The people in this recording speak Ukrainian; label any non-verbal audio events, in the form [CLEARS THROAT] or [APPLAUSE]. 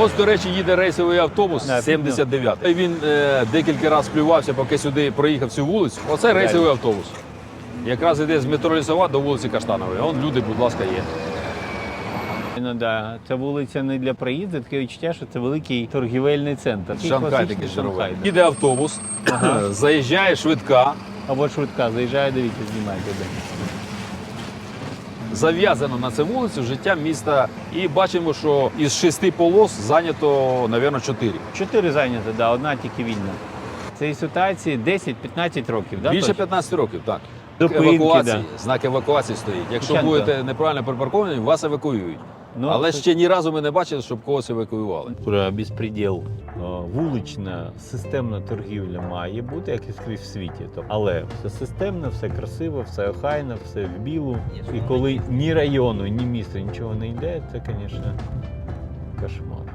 Ось, до речі, їде рейсовий автобус Да, 79. Він е, декілька разів плювався, поки сюди проїхав цю вулицю. Оце рейсовий автобус. Якраз іде з метро Лісова до вулиці Каштанової. Вон люди, будь ласка, є. Ну да, ця вулиця не для проїзду, таке відчуття, що це великий торгівельний центр. Шанхай Класичний такий Шанхай, здоровий. да. Їде автобус, [CLEARS THROAT] заїжджає швидка, Або швидка, заїжджає, дивіться, знімайте. Зав'язано на цю вулицю життя міста. І бачимо, що із шести полос зайнято, мабуть, чотири. Чотири зайнято, да, одна тільки вільна. Цій ситуації 10-15 років, да? Більше точно? 15 років, так. До евакуації, да. знак евакуації стоїть. Якщо Звичайно. будете неправильно припарковані, вас евакуюють. Ну, Але це- ще ні разу ми не бачили, щоб когось евакуювали. Про безпреділ. Вулична системна торгівля має бути, як і скрізь в світі. Але все системно, все красиво, все охайно, все в білу. І коли ні району, ні міста нічого не йде, це, звісно, кошмар.